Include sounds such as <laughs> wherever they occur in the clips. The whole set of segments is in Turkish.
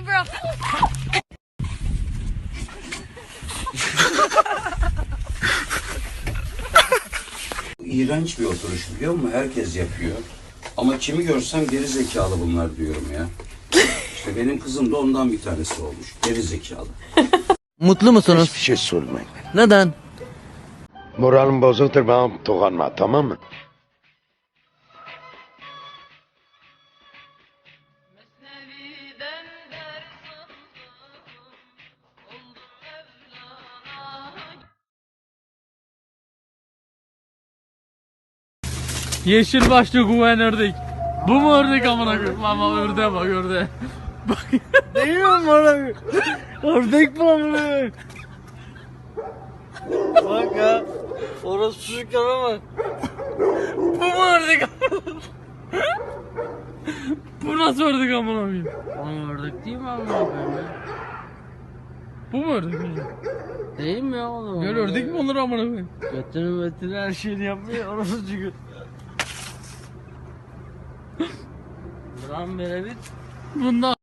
me, bro. İğrenç bir oturuş biliyor musun? Herkes yapıyor. Ama kimi görsem geri zekalı bunlar diyorum ya. İşte benim kızım da ondan bir tanesi olmuş. Geri zekalı. Mutlu musunuz? Hiçbir şey sormayın. Neden? Moralim bozuktur bana dokunma tamam mı? Yeşil başlı güven ördek. Bu mu ördek amına koyayım? Ama ördeğe bak ördeğe. Bak. <laughs> Değil mi bana? Ördek bu amına Bak ya. Orası çocuklara bak. Bu mu ördek Bu nasıl ördek amına koyayım? Oğlum ördek değil mi amına koyayım ya? Bu mu ördek? Değil mi ya oğlum? Gel ördek mi olur amına koyayım? Götünü mötünü her şeyini yapıyor orası çünkü. Buram bere bit. Bunda.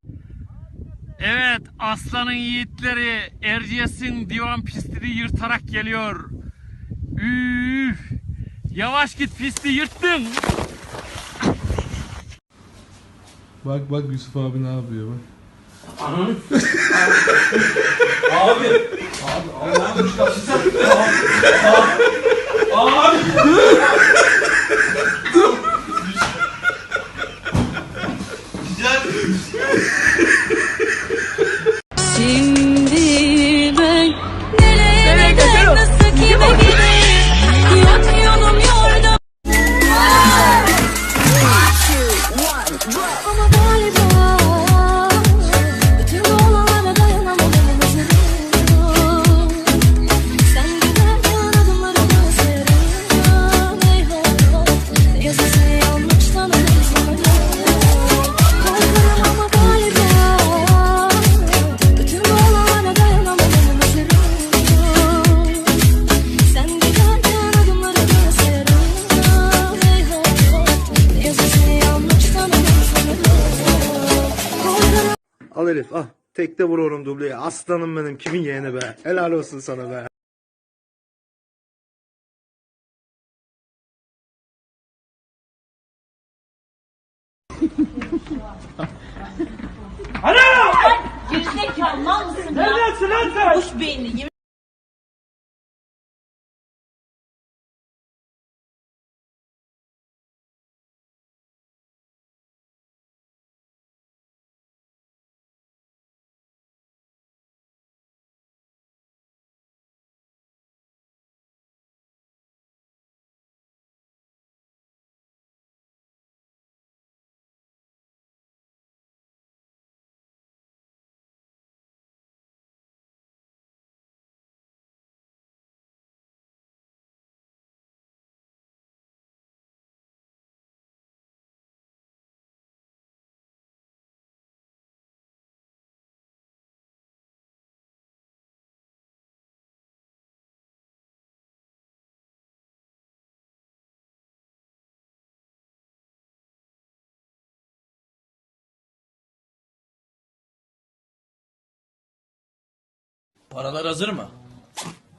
Evet aslanın yiğitleri Erciyes'in divan pistini yırtarak geliyor. Üf. Yavaş git pisti yırttın. Bak bak Yusuf abi ne yapıyor bak. Şimdi Al. Tekte vur onun dubleyi. Aslanım benim. Kimin yeğeni be. Helal olsun sana be. Gerizekalı mal mısın ya? Neredesin lan sen? Kuş beyni. Paralar hazır mı?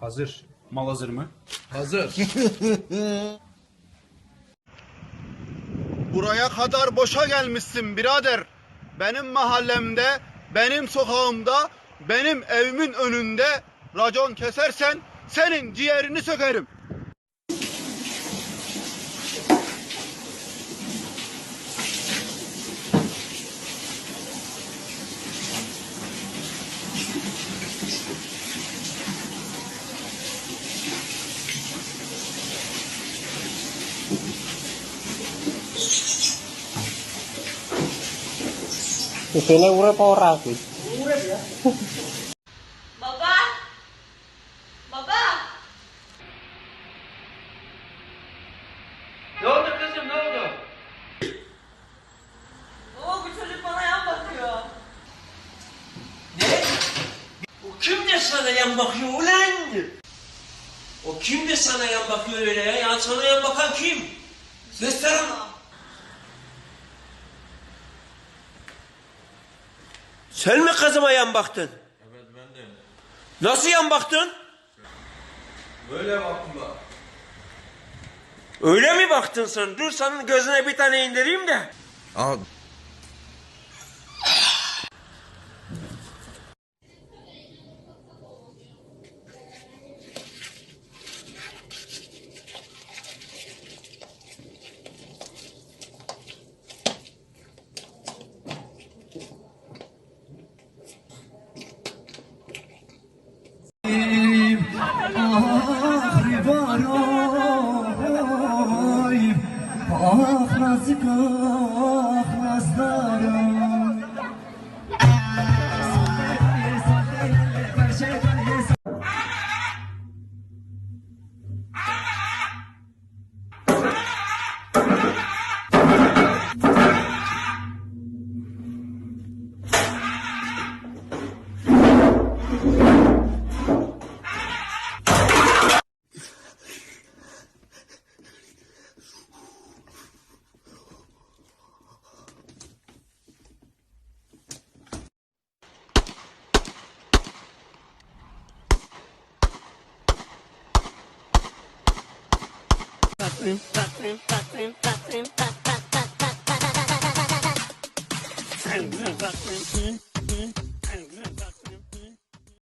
Hazır. Mal hazır mı? Hazır. <laughs> Buraya kadar boşa gelmişsin birader. Benim mahallemde, benim sokağımda, benim evimin önünde racon kesersen senin ciğerini sökerim. Baba! Baba! Ne oldu kızım ne oldu? Baba bu çocuk bana yan bakıyor. O kim de sana yan bakıyor ulan? O kim de sana yan bakıyor öyle ya? Ya sana yan bakan kim? Göster onu. Sen mi kızıma yan baktın? Evet ben de. Nasıl yan baktın? Böyle baktım bak. Öyle mi baktın sen? Dur senin gözüne bir tane indireyim de. Ah, Frasica, ah, Frasdara Thank you.